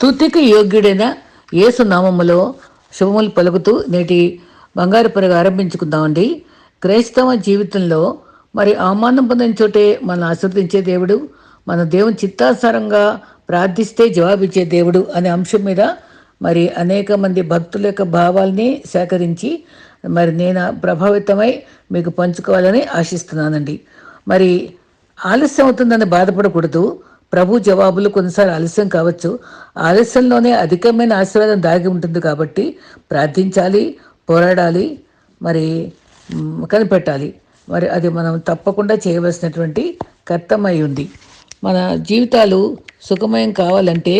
స్థుతికి యోగ్యుడైన యేసు నామములో శుభములు పలుకుతూ నేటి బంగారు పరుగు ఆరంభించుకుందామండి. క్రైస్తవ జీవితంలో మరి అవమానం పొందిన చోటే మనం ఆశీర్వదించే దేవుడు మన దేవుని చిత్తానుసారంగా ప్రార్థిస్తే జవాబిచ్చే దేవుడు అనే అంశం మీద మరి అనేక మంది భక్తుల యొక్క భావాల్ని సేకరించి మరి నేను ప్రభావితమై మీకు పంచుకోవాలని ఆశిస్తున్నానండి. మరి ఆలస్యం అవుతుందని బాధపడకూడదు. ప్రభు జవాబులు కొన్నిసార్లు ఆలస్యం కావచ్చు. ఆలస్యంలోనే అధికమైన ఆశీర్వాదం దాగి ఉంటుంది కాబట్టి ప్రార్థించాలి పోరాడాలి మరి కనిపెట్టాలి. మరి అది మనం తప్పకుండా చేయవలసినటువంటి కర్తమై ఉంది మన జీవితాలు సుఖమయం కావాలంటే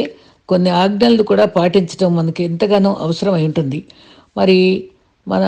కొన్ని ఆజ్ఞలు కూడా పాటించడం మనకి ఎంతగానో అవసరం ఉంటుంది. మరి మన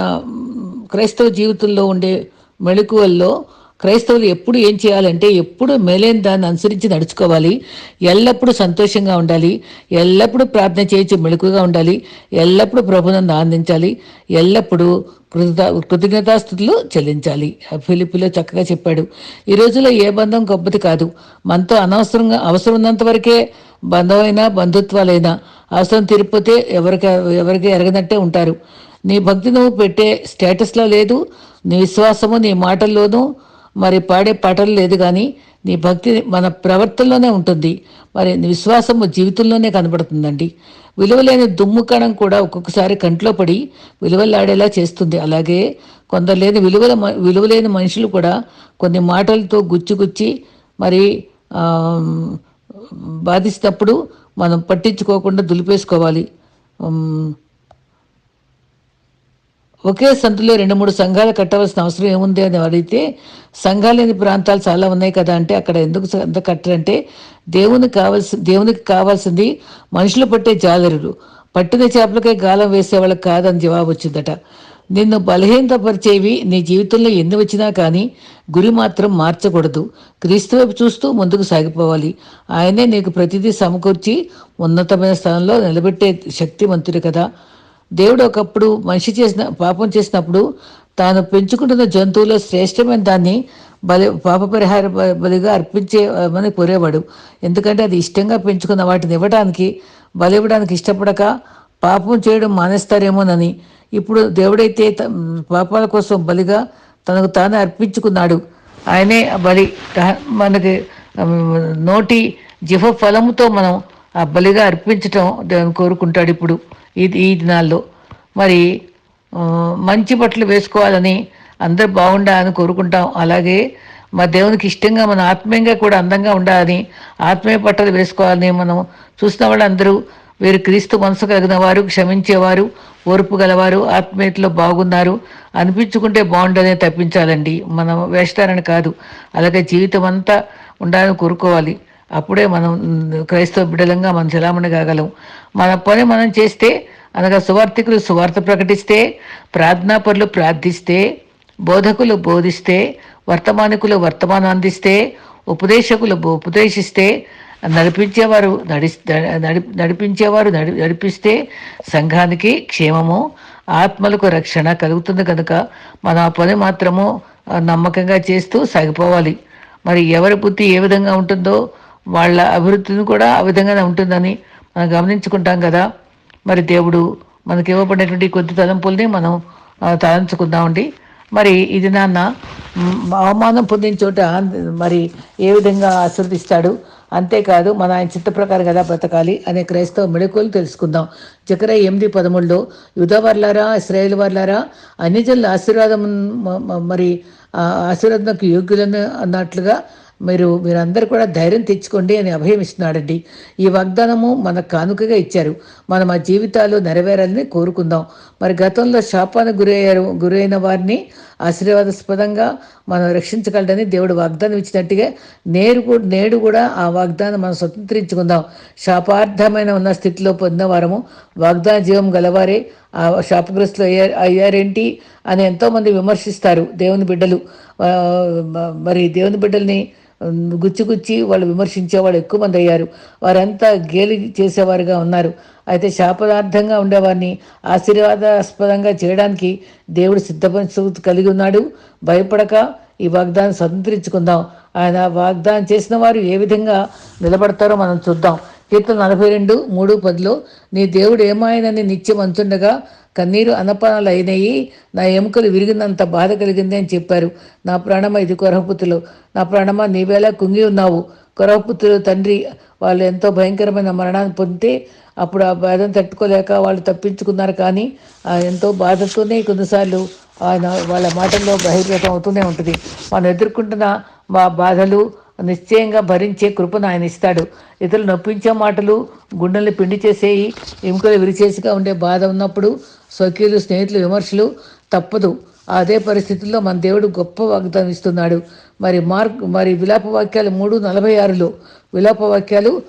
క్రైస్తవ జీవితంలో ఉండే మెళుకువల్లో క్రైస్తవులు ఎప్పుడు ఏం చేయాలంటే ఎప్పుడు మేలైన దాన్ని అనుసరించి నడుచుకోవాలి. ఎల్లప్పుడూ సంతోషంగా ఉండాలి. ఎల్లప్పుడూ ప్రార్థన చేయించి మెళుకుగా ఉండాలి. ఎల్లప్పుడూ ప్రభునందు ఆనందించాలి. ఎల్లప్పుడూ కృత కృతజ్ఞతాస్థుతులు చెల్లించాలి. ఫిలిపిలో చక్కగా చెప్పాడు. ఈ రోజుల్లో ఏ బంధం గొప్పది కాదు. మనతో అనవసరంగా అవసరం ఉన్నంత వరకే బంధమైనా బంధుత్వాలైనా అవసరం తీరిపోతే ఎవరికి ఎవరికి ఎరగనట్టే ఉంటారు. నీ భక్తి నువ్వు పెట్టే స్టేటస్లో లేదు. నీ విశ్వాసము నీ మాటల్లోనూ మరి పాడే పాటలు లేదు కానీ నీ భక్తి మన ప్రవర్తనలోనే ఉంటుంది. మరి విశ్వాసము జీవితంలోనే కనబడుతుందండి. విలువలేని దుమ్ము కణం కూడా ఒక్కొక్కసారి కంట్లో పడి విలువలాడేలా చేస్తుంది. అలాగే కొందరు లేని విలువల మ- విలువలేని మనుషులు కూడా కొన్ని మాటలతో గుచ్చి గుచ్చి మరి బాధిస్తప్పుడు బాధిస్తున్నప్పుడు మనం పట్టించుకోకుండా దులిపేసుకోవాలి. ఒకే సంతలో రెండు మూడు సంఘాలు కట్టవలసిన అవసరం ఏముంది అని అడిగితే సంఘాలు లేని ప్రాంతాలు చాలా ఉన్నాయి కదా అంటే అక్కడ ఎందుకు అంత కట్టరంటే దేవునికి కావాల్సి దేవునికి కావాల్సింది మనుషులు పట్టే జాలరులు. పట్టిన చేపలకే గాలం వేసే వాళ్ళకి కాదని జవాబు వచ్చిందట. నిన్ను బలహీనతపరిచేవి నీ జీవితంలో ఎన్ని వచ్చినా కానీ గురి మాత్రం మార్చకూడదు. క్రీస్తు వైపు చూస్తూ ముందుకు సాగిపోవాలి. ఆయనే నీకు ప్రతిదీ సమకూర్చి ఉన్నతమైన స్థానంలో నిలబెట్టే శక్తివంతుడు కదా. దేవుడు ఒకప్పుడు మనిషి చేసిన పాపం చేసినప్పుడు తాను పెంచుకుంటున్న జంతువులో శ్రేష్టమైన దాన్ని బలి పాప పరిహార బలిగా బలిగా అర్పించేమని కోరేవాడు. ఎందుకంటే అది ఇష్టంగా పెంచుకున్న వాటిని ఇవ్వడానికి బలి ఇవ్వడానికి ఇష్టపడక పాపం చేయడం మానేస్తారేమోనని. ఇప్పుడు దేవుడైతే త- పాపాల కోసం బలిగా తనకు తానే అర్పించుకున్నాడు. ఆయనే బలి మనకి నోటి జిహ ఫలముతో మనం ఆ బలిగా అర్పించటం కోరుకుంటాడు ఇప్పుడు. ఇది ఈ దినాల్లో. మరి మంచి బట్టలు వేసుకోవాలని అందరు బాగుండాలని కోరుకుంటాం. అలాగే మా దేవునికి ఇష్టంగా మన ఆత్మీయంగా కూడా అందంగా ఉండాలని ఆత్మీయ బట్టలు వేసుకోవాలని మనం చూసిన వాళ్ళందరూ వీరు క్రీస్తు మనసు కలిగిన వారు క్షమించేవారు ఓర్పు గలవారు ఆత్మీయతలో బాగున్నారు అనిపించుకుంటే బాగుండనే తప్పించాలండి. మనం వేస్తారని కాదు. అలాగే జీవితం అంతా ఉండాలని కోరుకోవాలి. అప్పుడే మనం క్రైస్తవ బిడ్డలంగా మనం చలామణి కాగలం. మన పని మనం చేస్తే అనగా సువార్థికులు సువార్త ప్రకటిస్తే ప్రార్థనాపరులు ప్రార్థిస్తే బోధకులు బోధిస్తే వర్తమానికులు వర్తమానం అందిస్తే ఉపదేశకులు ఉపదేశిస్తే నడిపించేవారు నడి నడి- నడిపించేవారు నడి నడిపిస్తే సంఘానికి క్షేమము ఆత్మలకు రక్షణ కలుగుతుంది కనుక మన ఆ పని మాత్రము నమ్మకంగా చేస్తూ సాగిపోవాలి. మరి ఎవరి బుద్ధి ఏ విధంగా ఉంటుందో వాళ్ళ అభివృద్ధిని కూడా ఆ విధంగానే ఉంటుందని మనం గమనించుకుంటాం కదా. మరి దేవుడు మనకి ఇవ్వబడినటువంటి కొద్ది తలంపుల్ని మనం తలంచుకుందామండి. మరి ఇది నాన్న అవమానం పొందిన చోట మరి ఏ విధంగా ఆశీర్దిస్తాడు అంతేకాదు మన ఆయన చిత్త ప్రకారం కదా బ్రతకాలి అనే క్రైస్తవ మెళకువలు తెలుసుకుందాం. చక్ర ఎనిమిది పదమూడులో యుధవర్లారా ఇస్రాయేల్ వర్లారా అన్ని ఆశీర్వాదం మరి ఆ ఆశీర్వాదంకు యోగ్యులను అన్నట్లుగా మీరు మీరందరూ కూడా ధైర్యం తెచ్చుకోండి అని అభయం ఇస్తున్నాడండి. ఈ వాగ్దానము మన కానుకగా ఇచ్చారు. మనం ఆ జీవితాలు నెరవేరాలని కోరుకుందాం. మరి గతంలో శాపానికి గురయ్యారు గురైన వారిని ఆశీర్వాదాస్పదంగా మనం రక్షించగలడని దేవుడు వాగ్దానం ఇచ్చినట్టుగా నేరు కూడా నేడు కూడా ఆ వాగ్దానం మనం స్వతంత్రించుకుందాం. శాపార్థమైన ఉన్న స్థితిలో పొందిన వారము వాగ్దాన జీవం గలవారే. ఆ శాపగ్రస్తులు అయ్యారు అయ్యారేంటి అని ఎంతోమంది విమర్శిస్తారు దేవుని బిడ్డలు. మరి దేవుని బిడ్డల్ని గుచ్చి గుచ్చి వాళ్ళు విమర్శించే వాళ్ళు ఎక్కువ మంది అయ్యారు. వారంతా గేలి చేసేవారుగా ఉన్నారు. అయితే శాపదార్థంగా ఉండేవారిని ఆశీర్వాదాస్పదంగా చేయడానికి దేవుడు సిద్ధపరచు కలిగి ఉన్నాడు. భయపడక ఈ వాగ్దానం స్వతంత్రించుకుందాం. ఆయన వాగ్దానం చేసిన వారు ఏ విధంగా నిలబడతారో మనం చూద్దాం. కీర్తన నలభై రెండు మూడు పదిలో నీ దేవుడు ఏమాయనని నిత్యం అంతుండగా కన్నీరు అన్నపానాలు అయినాయి నా ఎముకలు విరిగినంత బాధ కలిగింది అని చెప్పారు. నా ప్రాణమ ఇది కొరహపుతులు నా ప్రాణమ నీవేలా కుంగి ఉన్నావు. కొరహపుత్రులు తండ్రి వాళ్ళు ఎంతో భయంకరమైన మరణాన్ని పొందితే అప్పుడు ఆ బాధను తట్టుకోలేక వాళ్ళు తప్పించుకున్నారు. కానీ ఎంతో బాధతోనే కొన్నిసార్లు ఆయన వాళ్ళ మాటల్లో బహిర్గతం అవుతూనే ఉంటుంది. మనం ఎదుర్కొంటున్న మా బాధలు నిశ్చయంగా భరించే కృపను ఆయన ఇస్తాడు. ఇతరులు నొప్పించే మాటలు గుండెల్ని పిండి చేసేయి ఎముకలు విరిచేసిగా ఉండే బాధ ఉన్నప్పుడు స్వకీయులు స్నేహితులు విమర్శలు తప్పదు. అదే పరిస్థితుల్లో మన దేవుడు గొప్ప వాగ్దానం ఇస్తున్నాడు. మరి మార్క్ మరి విలాప వాక్యాలు మూడు నలభై ఆరులో విలాప వాక్యాలు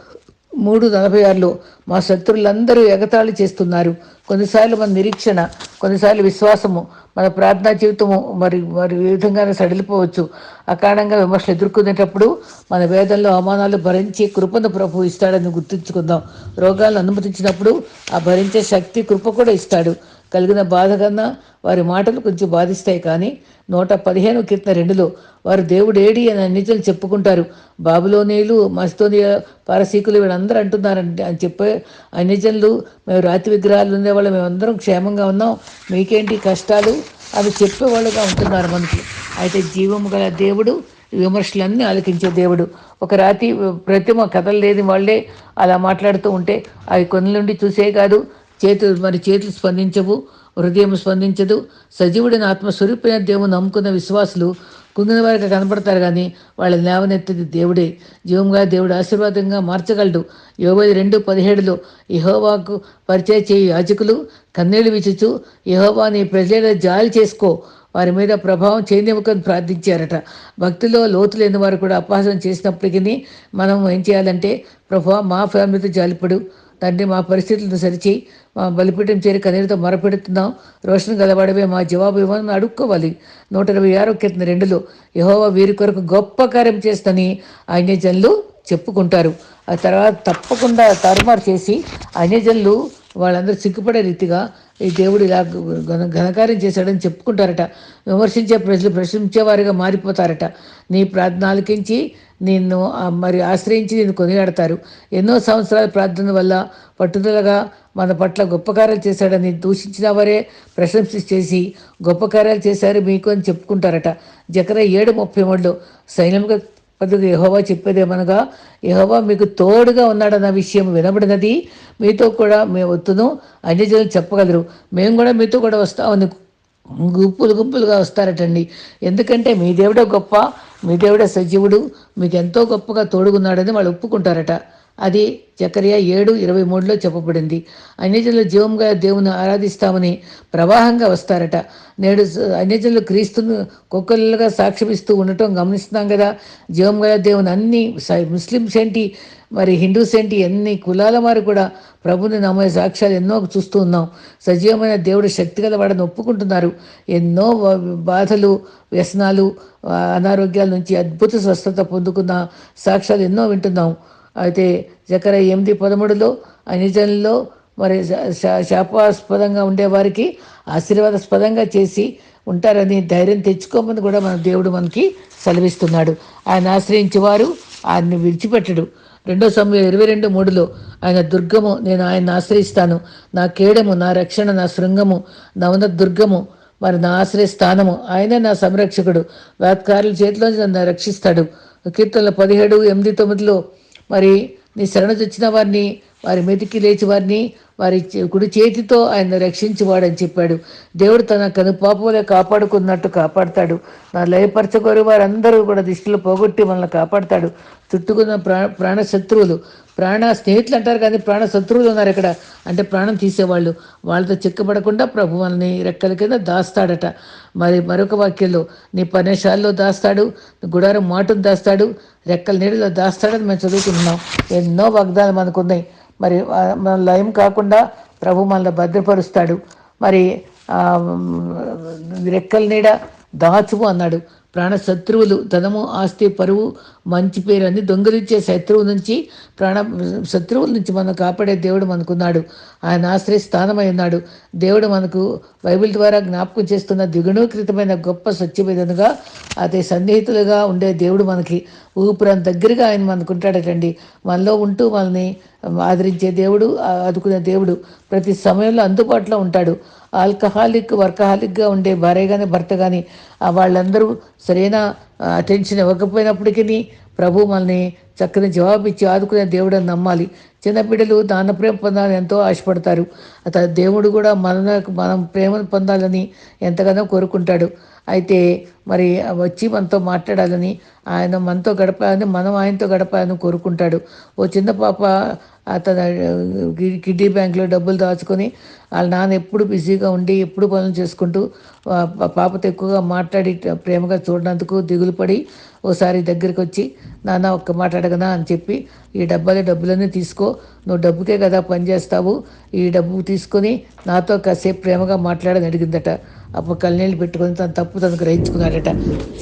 మూడు నలభై ఆరులో మా శత్రులందరూ ఎగతాళి చేస్తున్నారు. కొన్నిసార్లు మన నిరీక్షణ కొన్నిసార్లు విశ్వాసము మన ప్రార్థనా జీవితము మరి మరి ఈ విధంగానే సడిలిపోవచ్చు. అకారణంగా విమర్శలు ఎదుర్కొనేటప్పుడు మన వేదంలో అవమానాలు భరించి కృపను ప్రభు ఇస్తాడని గుర్తుంచుకుందాం. రోగాలను అనుమతించినప్పుడు ఆ భరించే శక్తి కృప కూడా ఇస్తాడు. కలిగిన బాధ కన్నా వారి మాటలు కొంచెం బాధిస్తాయి కానీ నూట పదిహేను కీర్తన రెండులో వారు దేవుడేడి అని అన్నిటిని చెప్పుకుంటారు. బాబులోనీలు మస్తోనియ పారసీకులు వీళ్ళందరూ అంటున్నారంటే అని చెప్పే అన్నిజనులు మేము రాతి విగ్రహాలు ఉండేవాళ్ళు మేమందరం క్షేమంగా ఉన్నాం. మీకేంటి కష్టాలు? అవి చెప్పేవాళ్ళుగా ఉంటున్నారు మనకి అయితే జీవము గల దేవుడు విమర్శలన్నీ ఆలకించే దేవుడు. ఒక రాతి ప్రతిమ కథలు లేని వాళ్ళే అలా మాట్లాడుతూ ఉంటే అవి కొన్ని నుండి చూసే కాదు. చేతులు మరి చేతులు స్పందించవు హృదయం స్పందించదు. సజీవుడిని ఆత్మస్వరూపైన దేవుని నమ్ముకున్న విశ్వాసులు కుంగిన వారికి కనపడతారు కానీ వాళ్ళ లేవనెత్తది దేవుడే. జీవంగా దేవుడు ఆశీర్వాదంగా మార్చగలడు. యోగై రెండు పదిహేడులో యహోవాకు పరిచయ చేయి యాజకులు కన్నీళ్ళు విచుచు యహోవా నీ ప్రజల జాలి చేసుకో. వారి మీద ప్రభావం చేయనివ్వకని ప్రార్థించారట. భక్తిలో లోతు లేని వారు కూడా అపహాసం చేసినప్పటికీ మనం ఏం చేయాలంటే ప్రభావ మా ఫ్యామిలీతో జాలిపడు. తండ్రి మా పరిస్థితులను సరిచి మా బలిపీఠం చేరి కన్నీరుతో మొరపెడుతున్నాం. రోషన్ గలవాడవే మా జవాబు ఇవ్వని అడుక్కోవాలి. నూట ఇరవై ఆరో కింద రెండులో యహోవా వీరి కొరకు గొప్ప కార్యం చేస్తని అన్యజనులు చెప్పుకుంటారు. ఆ తర్వాత తప్పకుండా తారుమారు చేసి అన్యజనులు వాళ్ళందరూ సిగ్గుపడే రీతిగా ఈ దేవుడు ఇలా ఘనకార్యం చేశాడని చెప్పుకుంటారట. విమర్శించే ప్రజలు ప్రశ్నించేవారిగా మారిపోతారట. నీ ప్రార్థన ఆలకించి నిన్ను మరి ఆశ్రయించి నేను కొనియాడతారు. ఎన్నో సంవత్సరాల ప్రార్థన వల్ల పట్టుదలగా మన పట్ల గొప్ప కార్యాలు చేశాడని దూషించిన వారే ప్రశంస చేసి గొప్ప కార్యాలు చేశారు మీకు అని చెప్పుకుంటారట. జకర ఏడు ముప్పై మూడులో సైన్యముగా అందుకు యహోవా చెప్పేదేమనగా యహోవా మీకు తోడుగా ఉన్నాడన్న విషయం వినబడినది. మీతో కూడా మేము వస్తును అన్యజనులు చెప్పగలరు. మేము కూడా మీతో కూడా వస్తామని గుంపులు గుంపులుగా వస్తారటండి. ఎందుకంటే మీ దేవుడే గొప్ప మీ దేవుడే సజీవుడు మీకు ఎంతో గొప్పగా తోడుగున్నాడని వాళ్ళు ఒప్పుకుంటారట. అది చక్రియ ఏడు ఇరవై మూడులో చెప్పబడింది. అన్యజనులు జీవంగా దేవుని ఆరాధిస్తామని ప్రవాహంగా వస్తారట. నేడు అన్యజనులు క్రీస్తును కుక్కలుగా సాక్ష్యమిస్తూ ఉండటం గమనిస్తున్నాం కదా. జీవంగా దేవుని అన్ని ముస్లిమ్స్ ఏంటి మరి హిందూస్ ఏంటి ఎన్ని కులాల వారు కూడా ప్రభుని నమ్మే సాక్ష్యాలు ఎన్నో చూస్తూ ఉన్నాం. సజీవమైన దేవుడు శక్తి గల వాడని ఒప్పుకుంటున్నారు. ఎన్నో బాధలు వ్యసనాలు అనారోగ్యాల నుంచి అద్భుత స్వస్థత పొందుకున్న సాక్ష్యాలు ఎన్నో వింటున్నాం. అయితే జకర ఎనిమిది పదమూడులో అనిజంలో మరి శాపాస్పదంగా ఉండేవారికి ఆశీర్వాదాస్పదంగా చేసి ఉంటారని ధైర్యం తెచ్చుకోమని కూడా మన దేవుడు మనకి సెలవిస్తున్నాడు. ఆయన ఆశ్రయించి వారు ఆయన్ని విడిచిపెట్టడు. రెండో సమయం ఇరవై రెండు మూడులో ఆయన దుర్గము నేను ఆయన ఆశ్రయిస్తాను. నా కేడము నా రక్షణ నా శృంగము నవన దుర్గము మరి నా ఆశ్రయ స్థానము. ఆయన నా సంరక్షకుడు. వ్యాత్కారుల చేతిలో నన్ను రక్షిస్తాడు. కీర్తనల పదిహేడు ఎనిమిది తొమ్మిదిలో మరి నీ శరణ తెచ్చిన వారిని వారి మెతికి లేచి వారిని వారి కుడి చేతితో ఆయన రక్షించేవాడని చెప్పాడు. దేవుడు తన కను పాపములే కాపాడుకున్నట్టు కాపాడతాడు. నా లయపరచగోరు వారందరూ కూడా దిష్టిలో పోగొట్టి మనల్ని కాపాడతాడు. చుట్టుకున్న ప్రాణ ప్రాణ శత్రువులు ప్రాణ స్నేహితులు అంటారు కానీ ప్రాణ శత్రువులు ఉన్నారు ఇక్కడ. అంటే ప్రాణం తీసేవాళ్ళు. వాళ్ళతో చిక్కబడకుండా ప్రభు మనల్ని రెక్కల కింద దాస్తాడట. మరి మరొక వాక్యంలో నీ పనేశాల్లో దాస్తాడు గుడారం మాటను దాస్తాడు రెక్కల నీడలో దాస్తాడని మేము చదువుకుంటున్నాం. ఎన్నో వాగ్దానం మనకున్నాయి మరి మనం లయం కాకుండా ప్రభు మనల్ని భద్రపరుస్తాడు. మరి రెక్కల నీడ దాచుము అన్నాడు. ప్రాణ శత్రువులు ధనము ఆస్తి పరువు మంచి పేరు అన్ని దొంగిలించే శత్రువు నుంచి ప్రాణ శత్రువుల నుంచి మనం కాపాడే దేవుడు మనకున్నాడు. ఆయన ఆశ్రయ స్థానమై ఉన్నాడు. దేవుడు మనకు బైబిల్ ద్వారా జ్ఞాపకం చేస్తున్న ద్విగుణీకృతమైన గొప్ప సత్యవేదనగా అదే సన్నిహితులుగా ఉండే దేవుడు మనకి ఊపిరంత దగ్గరగా ఆయన మనకుంటాడటండి మనలో ఉంటూ మనల్ని ఆదరించే దేవుడు ఆదుకునే దేవుడు ప్రతి సమయంలో అందుబాటులో ఉంటాడు. ఆల్కహాలిక్ వర్కహాలిక్గా ఉండే భార్య కానీ భర్త కానీ వాళ్ళందరూ సరైన అటెన్షన్ ఇవ్వకపోయినప్పటికీ ప్రభు మనల్ని చక్కని జవాబు ఇచ్చి ఆదుకునే దేవుడని నమ్మాలి. చిన్నపిల్లలు దాన ప్రేమ పొందాలని ఎంతో ఆశపడతారు. అత దేవుడు కూడా మన మనం ప్రేమను పొందాలని ఎంతగానో కోరుకుంటాడు. అయితే మరి వచ్చి మనతో మాట్లాడాలని ఆయన మనతో గడపాలని మనం ఆయనతో గడపాలని కోరుకుంటాడు. ఓ చిన్న పాప అతను కిడ్నీ బ్యాంక్లో డబ్బులు దాచుకొని వాళ్ళ నాన్న ఎప్పుడు బిజీగా ఉండి ఎప్పుడు పనులు చేసుకుంటూ పాపతో ఎక్కువగా మాట్లాడి ప్రేమగా చూడనందుకు దిగులు పడి ఓసారి దగ్గరికి వచ్చి నాన్న ఒక్క మాట అడగనా? అని చెప్పి ఈ డబ్బాలో డబ్బులన్నీ తీసుకో. నువ్వు డబ్బుకే కదా పనిచేస్తావు ఈ డబ్బు తీసుకొని నాతో కాసేపు ప్రేమగా మాట్లాడని అడిగిందట. అప్పుడు కళ్ళనీళ్ళు పెట్టుకొని తన తప్పు తను గ్రహించుకున్నాడట.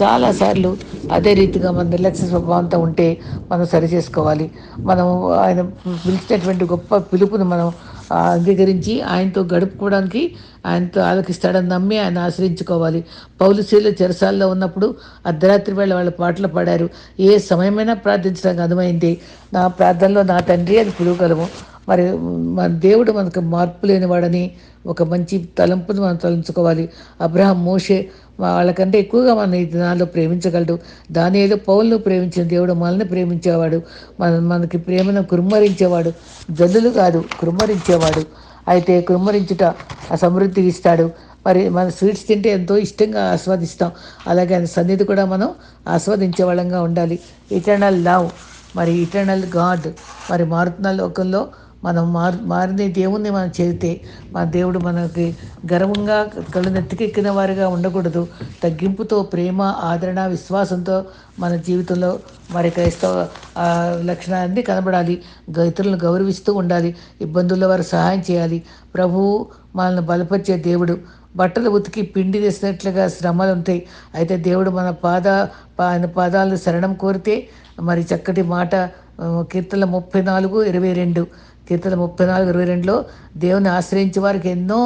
చాలాసార్లు అదే రీతిగా మన నిర్లక్ష్య స్వభావంతో ఉంటే మనం సరి చేసుకోవాలి. మనం ఆయన పిలిచినటువంటి గొప్ప పిలుపును మనం అంగీకరించి ఆయనతో గడుపుకోవడానికి ఆయనతో ఆలకిస్తాడని నమ్మి ఆయన ఆశ్రయించుకోవాలి. పౌలుశీలు చెరసాల్లో ఉన్నప్పుడు అర్ధరాత్రి వేళ వాళ్ళ పాటలు పాడారు. ఏ సమయమైనా ప్రార్థించడానికి అనుమైంది నా ప్రార్థనలో నా తండ్రి అని పిలువగలము. మరి మన దేవుడు మనకు మార్పు లేనివాడని ఒక మంచి తలంపును మనం తలంచుకోవాలి. అబ్రహం మోషే వాళ్ళకంటే ఎక్కువగా మన ఈ దినాల్లో ప్రేమించగలడు. దాని ఏదో పౌలను ప్రేమించిన దేవుడు మనల్ని ప్రేమించేవాడు. మన మనకి ప్రేమను కురుమరించేవాడు జల్లులు కాదు కురుమ్మరించేవాడు అయితే కురుమ్మరించుట ఆ సమృద్ధి ఇస్తాడు. మరి మన స్వీట్స్ తింటే ఎంతో ఇష్టంగా ఆస్వాదిస్తాం. అలాగే ఆయన సన్నిధి కూడా మనం ఆస్వాదించే వాళ్ళంగా ఉండాలి. ఇటర్నల్ లవ్ మరి ఇటర్నల్ గాడ్ మరి మారుతున్న లోకంలో మనం మారు మారిన దేవుణ్ణి మనం చేరితే మన దేవుడు మనకి గర్వంగా కళ్ళు నెత్తికెక్కిన వారిగా ఉండకూడదు. తగ్గింపుతో ప్రేమ ఆదరణ విశ్వాసంతో మన జీవితంలో మరి క్రైస్తవ లక్షణాలన్నీ కనబడాలి. ఇతరులను గౌరవిస్తూ ఉండాలి. ఇబ్బందుల్లో వారు సహాయం చేయాలి. ప్రభువు మనల్ని బలపరిచే దేవుడు. బట్టలు ఉతికి పిండి వేసినట్లుగా శ్రమలు ఉంటాయి అయితే దేవుడు మన పాద ఆయన పాదాలను శరణం కోరితే మరి చక్కటి మాట కీర్తన ముప్పై నాలుగు ఇరవై రెండు. కీర్తన ముప్పై నాలుగు ఇరవై రెండులో దేవుని ఆశ్రయించే వారికి ఎన్నో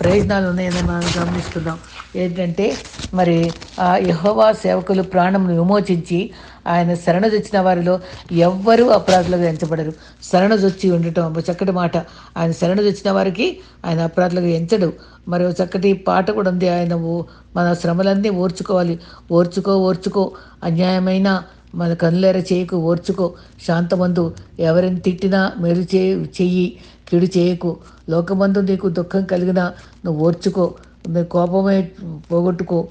ప్రయోజనాలు ఉన్నాయని మనం గమనిస్తున్నాం. ఏంటంటే మరి ఆ యహోవా సేవకులు ప్రాణం విమోచించి ఆయన శరణజొచ్చిన వారిలో ఎవ్వరూ అపరాధులుగా ఎంచబడరు. శరణజొచ్చి ఉండటం చక్కటి మాట. ఆయన శరణజొచ్చిన వారికి ఆయన అపరాధులుగా ఎంచడు. మరి చక్కటి పాట కూడా ఉంది. ఆయన మన శ్రమలన్నీ ఓర్చుకోవాలి. ఓర్చుకో ఓర్చుకో. అన్యాయమైన మన కనులేర చేయకు ఓర్చుకో. శాంతమందు ఎవరిని తిట్టినా మెరు చే చెయ్యి. కిడు చేయకు. లోకమందు నీకు దుఃఖం కలిగినా నువ్వు ఓర్చుకో. నీ కోపమే పోగొట్టుకో.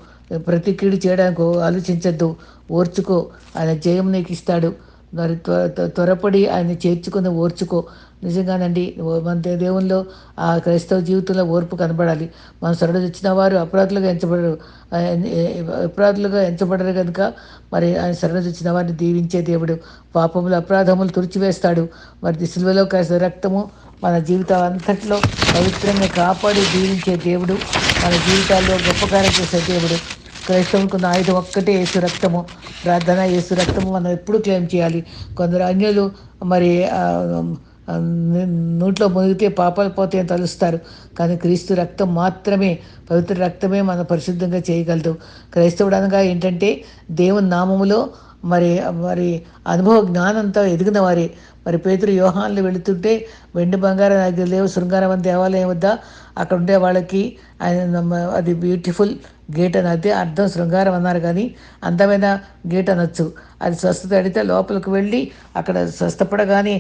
ప్రతి కీడు చేయడానికి ఆలోచించద్దు. ఓర్చుకో. ఆయన జయం నీకు ఇస్తాడు. మరి త్వరపడి ఆయన చేర్చుకుని ఓర్చుకో. నిజంగానండి మన దేవుల్లో ఆ క్రైస్తవ జీవితంలో ఓర్పు కనబడాలి. మన సరడు వచ్చిన వారు అపరాధులుగా ఎంచబడరు. అపరాధులుగా ఎంచబడరు కనుక మరి ఆయన సరడు వచ్చిన వారిని దీవించే దేవుడు. పాపములు అపరాధములు తుడిచివేస్తాడు. మరి దిశలో కాసిన రక్తము మన జీవితం అంతట్లో పవిత్రంగా కాపాడి దీవించే దేవుడు. మన జీవితాల్లో గొప్ప కార్యం చేసే దేవుడు. క్రైస్తవులకు ఆయుధం ఒక్కటే యేసు రక్తము. ప్రార్థన యేసు రక్తము మనం ఎప్పుడు క్లెయిమ్ చేయాలి. కొందరు అన్యులు మరి నోట్లో మునిగితే పాపాలు పోతాయని తలుస్తారు. కానీ క్రీస్తు రక్తం మాత్రమే పవిత్ర రక్తమే మనం పరిశుద్ధంగా చేయగలదు. క్రైస్తవుడు అనగా ఏంటంటే దేవుని నామములో మరి మరి అనుభవ జ్ఞానంతో ఎదిగిన వారే. మరి పేతురు వ్యూహాన్లు వెళుతుంటే వెండి బంగారం దగ్గర లేవు శృంగారం దేవాలయం వద్ద అక్కడ ఉండే వాళ్ళకి ఆయన అది బ్యూటిఫుల్ గేట్ అని అయితే అర్థం శృంగారం అన్నారు కానీ అందమైన గేట్ నచ్చు అది స్వస్థత అడిగితే లోపలికి వెళ్ళి అక్కడ స్వస్థపడగానే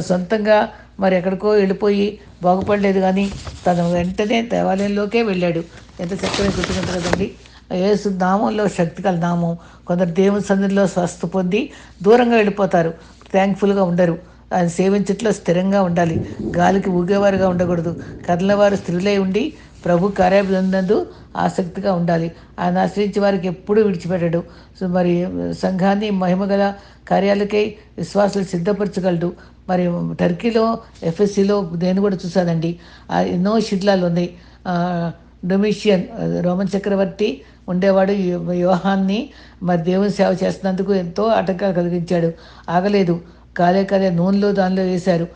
సొంతంగా మరి ఎక్కడికో వెళ్ళిపోయి బాగుపడలేదు కానీ తను వెంటనే దేవాలయంలోకే వెళ్ళాడు. ఎంత చక్కగా గుర్తుకుంటుంది కదండి. యేసు నామంలో శక్తి కల నామం. కొందరు దేవుని సన్నిధిలో స్వస్థ పొంది దూరంగా వెళ్ళిపోతారు. థ్యాంక్ఫుల్గా ఉండరు. ఆయన సేవించట్లో స్థిరంగా ఉండాలి. గాలికి ఊగేవారుగా ఉండకూడదు. కదలవారు స్త్రీలై ఉండి ప్రభు కార్యములందు ఆసక్తిగా ఉండాలి. ఆయన ఆశ్రయించి వారికి ఎప్పుడూ విడిచిపెట్టడు. సో మరి సంఘాన్ని మహిమగల కార్యాలకై విశ్వాసాలు సిద్ధపరచగలడు మరి టర్కీలో ఎఫ్ఎస్సిలో నేను కూడా చూశానండి ఎన్నో శిథిలాలు ఉన్నాయి. డొమిషియన్ రోమన్ చక్రవర్తి ఉండేవాడు వివాహాన్ని మరి దేవుని సేవ చేస్తున్నందుకు ఎంతో ఆటంకాలు కలిగించాడు. ఆగలేదు. కాలే కాలే నూనెలో దానిలో వేశారు.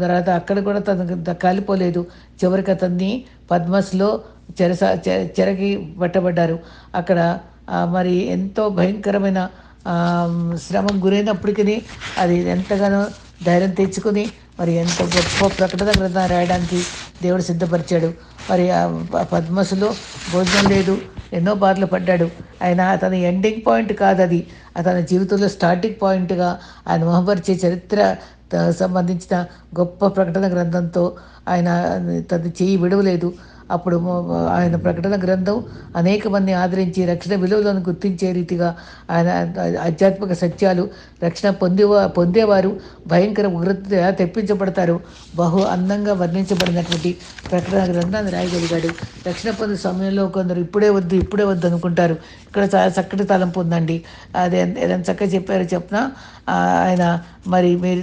తర్వాత అక్కడ కూడా తనకు కాలిపోలేదు. చివరికి అతన్ని పద్మస్లో చెరస చెరకి పట్టబడ్డారు అక్కడ మరి ఎంతో భయంకరమైన శ్రమం గురైనప్పటికీ అది ఎంతగానో ధైర్యం తెచ్చుకుని మరి ఎంత గొప్ప ప్రకటన గ్రంథం రాయడానికి దేవుడు సిద్ధపరిచాడు. మరి ఆ పద్మసులో భోజనం లేదు. ఎన్నో బాధలు పడ్డాడు. ఆయన అతని ఎండింగ్ పాయింట్ కాదు అది. అతని జీవితంలో స్టార్టింగ్ పాయింట్గా ఆయన మొహపరిచే చరిత్ర సంబంధించిన గొప్ప ప్రకటన గ్రంథంతో ఆయన తన చేయి విడవలేదు. అప్పుడు ఆయన ప్రకటన గ్రంథం అనేక మంది ఆదరించి రక్షణ విలువలను గుర్తించే రీతిగా ఆయన ఆధ్యాత్మిక సత్యాలు రక్షణ పొందేవా పొందేవారు భయంకర ఉగ్రత ఎలా తెప్పించబడతారు బహు అందంగా వర్ణించబడినటువంటి ప్రకటన గ్రంథాన్ని రాయగలిగాడు. రక్షణ పొందే సమయంలో కొందరు ఇప్పుడే వద్దు ఇప్పుడే వద్దు అనుకుంటారు. ఇక్కడ చాలా చక్కటి తలంపు ఉందండి. అది ఎంత చక్కగా చెప్పారో చెప్పిన? ఆయన మరి మీరు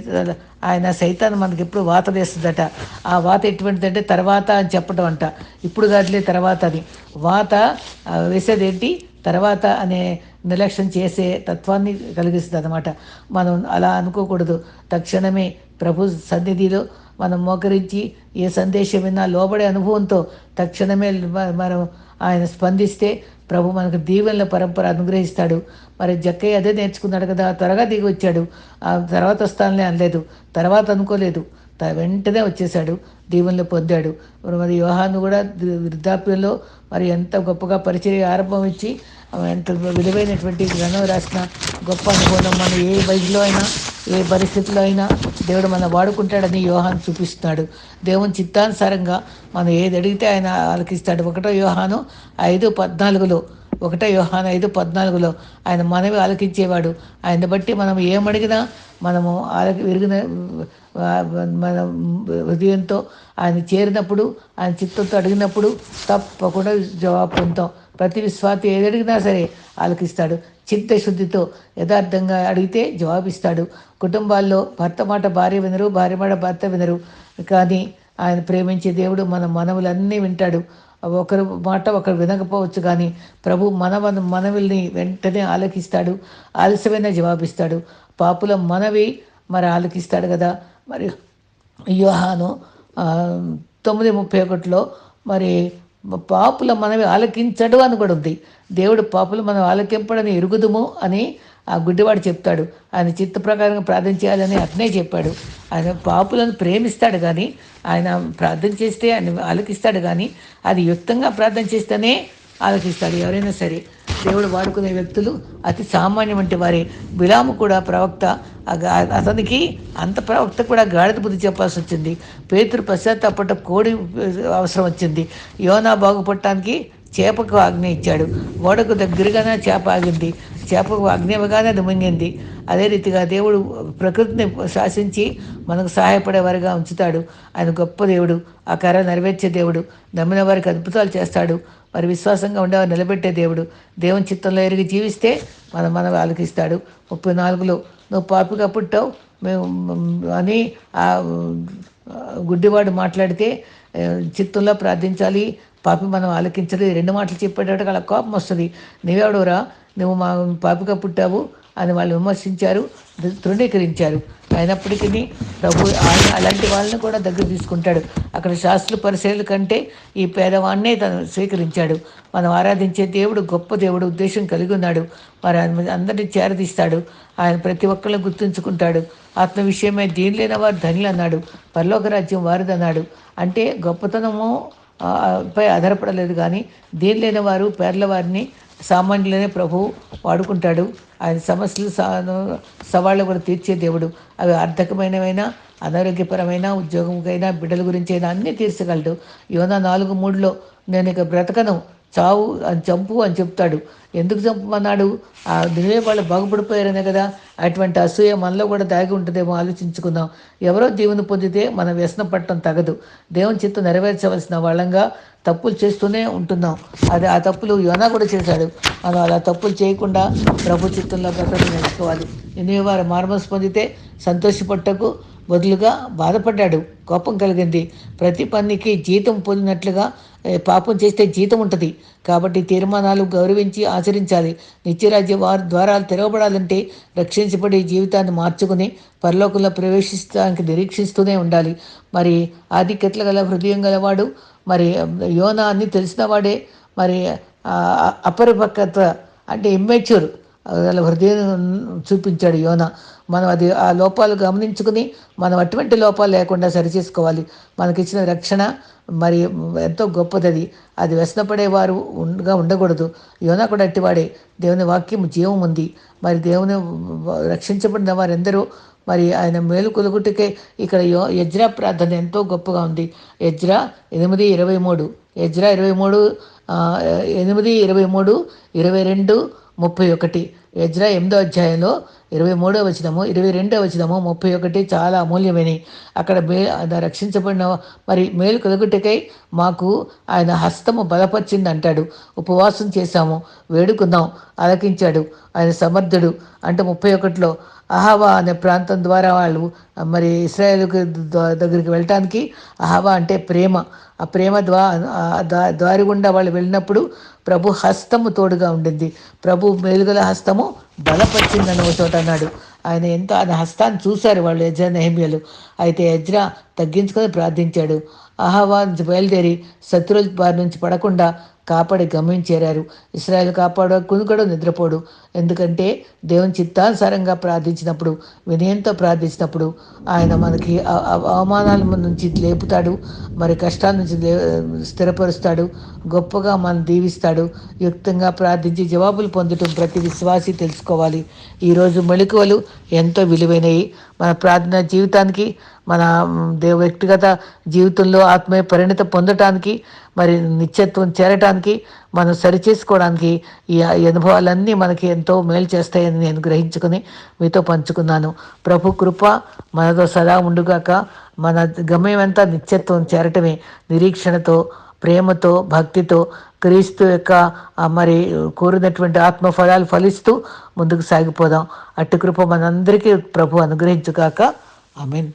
ఆయన సైతాన్ని మనకి ఎప్పుడు వాత వేస్తుందట ఆ వాత ఎటువంటిదంటే తర్వాత అని చెప్పడం అంట. ఇప్పుడు కాదులే తర్వాత అని వాత వేసేది ఏంటి? తర్వాత అనే నిర్లక్ష్యం చేసే తత్వాన్ని కలిగిస్తుంది అనమాట మనం అలా అనుకోకూడదు. తక్షణమే ప్రభు సన్నిధిలో మనం మోకరించి ఏ సందేశం విన్నా లోబడే అనుభవంతో తక్షణమే మనం ఆయన స్పందిస్తే ప్రభు మనకు దీవెనల పరంపర అనుగ్రహిస్తాడు. మరి జక్కయ్య అదే నేర్చుకున్నాడు కదా త్వరగా దిగి వచ్చాడు. ఆ తర్వాత వస్తానులే అనలేదు. తర్వాత అనుకోలేదు. త- వెంటనే వచ్చేసాడు దీవెనలు పొందాడు. మరి యోహాను కూడా వృద్ధాప్యంలో మరి ఎంత గొప్పగా పరిచయ ఆరంభం ఇచ్చి ఎంత విలువైనటువంటి గ్రంథం రాసిన గొప్ప అనుభవం మన ఏ వయసులో అయినా ఏ పరిస్థితిలో అయినా దేవుడు మన వాడుకుంటాడని యోహాను చూపిస్తున్నాడు. దేవుని చిత్తానుసారంగా మనం ఏది అడిగితే ఆయన ఆలకిస్తాడు. ఒకటో యోహాను ఐదు పద్నాలుగులో ఒకటే యోహాను ఐదు పద్నాలుగులో ఆయన మనవి ఆలకించేవాడు. ఆయన బట్టి మనం ఏమడిగినా మనము ఆలకి విరిగిన మన హృదయంతో ఆయన చేరినప్పుడు ఆయన చిత్తంతో అడిగినప్పుడు తప్పకుండా జవాబు పొందుతాం. ప్రతి విశ్వాతి ఏది అడిగినా సరే ఆలకిస్తాడు. చిత్తశుద్ధితో యథార్థంగా అడిగితే జవాబిస్తాడు. కుటుంబాల్లో భర్త మాట భార్య వినరు భార్య మాట భర్త వినరు. కానీ ఆయన ప్రేమించే దేవుడు మన మనవులన్నీ వింటాడు. ఒకరు మాట ఒకరు వినకపోవచ్చు కానీ ప్రభు మనవ మనవిల్ని వెంటనే ఆలకిస్తాడు ఆలస్యమైన జవాబిస్తాడు. పాపుల మనవి మరి ఆలకిస్తాడు కదా. మరి యోహాను తొమ్మిది ముప్పై ఒకటిలో మరి పాపుల మనవి ఆలకించడు అని కూడా ఉంది. దేవుడు పాపులు మనం ఆలకింపడని ఎరుగుదుము అని ఆ గుడ్డివాడు చెప్తాడు ఆయన చిత్త ప్రకారంగా ప్రార్థన చేయాలని అట్నే చెప్పాడు. ఆయన పాపులను ప్రేమిస్తాడు కానీ ఆయన ప్రార్థన చేస్తే ఆయన ఆలకిస్తాడు కానీ అది యుక్తంగా ప్రార్థన చేస్తేనే ఆలకిస్తాడు. ఎవరైనా సరే దేవుడు వాడుకునే వ్యక్తులు అతి సామాన్యం వంటి వారే. బిలాము కూడా ప్రవక్త అతనికి అంత ప్రవక్త కూడా గాడిద బుద్ధి చెప్పాల్సి వచ్చింది. పేతురు పశ్చాత్తాపట్ట కోడి అవసరం వచ్చింది. యోనా బాగుపడటానికి చేపకు ఆజ్ఞ ఇచ్చాడు. ఓడకు దగ్గరగానే చేప ఆగింది. చేపకు ఆజ్ఞ ఇవ్వగానే అది మునిగింది అదే రీతిగా దేవుడు ప్రకృతిని శాసించి మనకు సహాయపడేవారిగా ఉంచుతాడు. ఆయన గొప్ప దేవుడు ఆ కర నెరవేర్చే దేవుడు నమ్మిన వారికి అద్భుతాలు చేస్తాడు. మరి విశ్వాసంగా ఉండేవారు నిలబెట్టే దేవుడు దేవుని చిత్తంలో ఎరిగి జీవిస్తే మనం మనం ఆలకిస్తాడు. ముప్పై నాలుగులో నువ్వు పాపిగా పుట్టావు మేము అని ఆ గుడ్డివాడు మాట్లాడితే చిత్తంలో ప్రార్థించాలి పాపి మనం ఆలకించదు రెండు మాటలు చెప్పేటట్టు అలా కోపం వస్తుంది. నీవెవడోరా? నువ్వు మా పాపిగా పుట్టావు అని వాళ్ళు విమర్శించారు తృణీకరించారు అయినప్పటికీ ప్రభు ఆయన అలాంటి వాళ్ళని కూడా దగ్గర తీసుకుంటాడు. అక్కడ శాస్త్ర పరిశీలన కంటే ఈ పేదవాడినే తను స్వీకరించాడు. మనం ఆరాధించే దేవుడు గొప్ప దేవుడు ఉద్దేశం కలిగి ఉన్నాడు. మరి ఆయన అందరినీ చేరదీస్తాడు. ఆయన ప్రతి ఒక్కరిని గుర్తుంచుకుంటాడు. ఆత్మ విషయమై దీని లేని వారు ధనులు అన్నాడు పరలోక రాజ్యం వారిదన్నాడు. అంటే గొప్పతనము పై ఆధారపడలేదు కానీ దీని లేని వారు పేర్ల వారిని సామాన్యులనే ప్రభువు వాడుకుంటాడు. ఆయన సమస్యలు సా- సవాళ్ళు కూడా తీర్చే దేవుడు. అవి ఆర్థికమైనవైనా అనారోగ్యపరమైన ఉద్యోగంకైనా బిడ్డల గురించి అయినా అన్నీ తీర్చగలడు. యోనా నాలుగు మూడులో నేను ఇక బ్రతకను చావు అని చంపు అని చెప్తాడు. ఎందుకు చంపమన్నాడు? ఆ దినే వాళ్ళు బాగుపడిపోయారనే కదా. అటువంటి అసూయ మనలో కూడా దాగి ఉంటుందేమో ఆలోచించుకుందాం. ఎవరో దేవుని పొందితే మనం వ్యసనం పట్టడం తగదు. దేవుని చిత్తం నెరవేర్చవలసిన వాళ్ళంగా తప్పులు చేస్తూనే ఉంటున్నాం. అది ఆ తప్పులు యోనా కూడా చేశాడు. మనం అలా తప్పులు చేయకుండా ప్రభు చిత్తంలో బ్రతకడం నేర్చుకోవాలి. ఎనిమిది మార్మల్స్ పొందితే సంతోషపట్టకు బదులుగా బాధపడ్డాడు. కోపం కలిగింది. ప్రతి పనికి జీతం పొందినట్లుగా పాపం చేస్తే జీతం ఉంటుంది. కాబట్టి తీర్మానాలు గౌరవించి ఆచరించాలి. నిత్యరాజ్య వారి ద్వారాలు తెరవబడాలంటే రక్షించబడి జీవితాన్ని మార్చుకుని పరలోకంలో ప్రవేశించడానికి నిరీక్షిస్తూనే ఉండాలి. మరి ఆధిక్యతలు గల హృదయం గలవాడు మరి యోనా అన్ని తెలిసినవాడే మరి అపరిపక్వత అంటే ఇమ్మెచ్యూర్ వాళ్ళ హృదయం చూపించాడు యోన. మనం అది ఆ లోపాలు గమనించుకుని మనం అటువంటి లోపాలు లేకుండా సరిచేసుకోవాలి. మనకిచ్చిన రక్షణ మరి ఎంతో గొప్పది అది అది వ్యసనపడేవారు ఉండగా ఉండకూడదు. యోనా కూడా అట్టివాడే. దేవుని వాక్యం జీవం ఉంది. మరి దేవుని రక్షించబడిన వారెందరూ మరి ఆయన మేలు కొలుగుటికే ఇక్కడ యో యజ్రా ప్రార్థన ఎంతో గొప్పగా ఉంది. యజ్రా ఎనిమిది ఇరవై మూడు. యజ్రా ఇరవై మూడు ఎనిమిది ఇరవై మూడు ఇరవై రెండు ముప్పై ఒకటి. యజ్రా ఎనిమిదో అధ్యాయంలో ఇరవై మూడో వచనము ఇరవై రెండో వచనము ముప్పై ఒకటి చాలా అమూల్యమైనవి. అక్కడ మే రక్షించబడిన మరి మేలు కలుగుటకై మాకు ఆయన హస్తము బలపరిచింది అంటాడు ఉపవాసం చేశాము వేడుకున్నాం ఆలకించాడు ఆయన సమర్థుడు అంటే ముప్పై ఒకటిలో అహవా అనే ప్రాంతం ద్వారా వాళ్ళు మరి ఇస్రాయేల్ దగ్గరికి వెళ్ళటానికి అహవా అంటే ప్రేమ. ఆ ప్రేమ ద్వా దారి గుండా వాళ్ళు వెళ్ళినప్పుడు ప్రభు హస్తము తోడుగా ఉండింది. ప్రభు మేలుగల హస్తము బలపరిచిందని ఒక చోట అన్నాడు. ఆయన ఎంత ఆయన హస్తాన్ని చూశారు వాళ్ళు యజ్రా నెహమ్యలు. అయితే యజ్రా తగ్గించుకొని ప్రార్థించాడు. అహవా బయలుదేరి శత్రువుల బారి నుంచి పడకుండా కాపాడి గమ్యం చేరారు. ఇస్రాయల్ కాపాడు కునుకడు నిద్రపోడు. ఎందుకంటే దేవుని చిత్తానుసారంగా ప్రార్థించినప్పుడు వినయంతో ప్రార్థించినప్పుడు ఆయన మనకి అవమానాల నుంచి లేపుతాడు. మరి కష్టాల నుంచి స్థిరపరుస్తాడు. గొప్పగా మనం దీవిస్తాడు. యుక్తంగా ప్రార్థించి జవాబులు పొందటం ప్రతి విశ్వాసి తెలుసుకోవాలి. ఈరోజు మెళుకువలు ఎంతో విలువైనవి. మన ప్రార్థన జీవితానికి మన దేవ వ్యక్తిగత జీవితంలో ఆత్మీయ పరిణత పొందటానికి మరి నిత్యత్వం చేరటానికి మనం సరిచేసుకోవడానికి ఈ అనుభవాలన్నీ మనకి ఎంతో మేలు చేస్తాయని నేను గ్రహించుకుని మీతో పంచుకున్నాను. ప్రభు కృప మనతో సదా ఉండుగాక మన గమ్యమంతా నిత్యత్వం చేరటమే నిరీక్షణతో ప్రేమతో భక్తితో క్రీస్తు యొక్క మరి కోరినటువంటి ఆత్మఫలాలు ఫలిస్తూ ముందుకు సాగిపోదాం. అట్టి కృప మనందరికీ ప్రభు అనుగ్రహించుగాక. I mean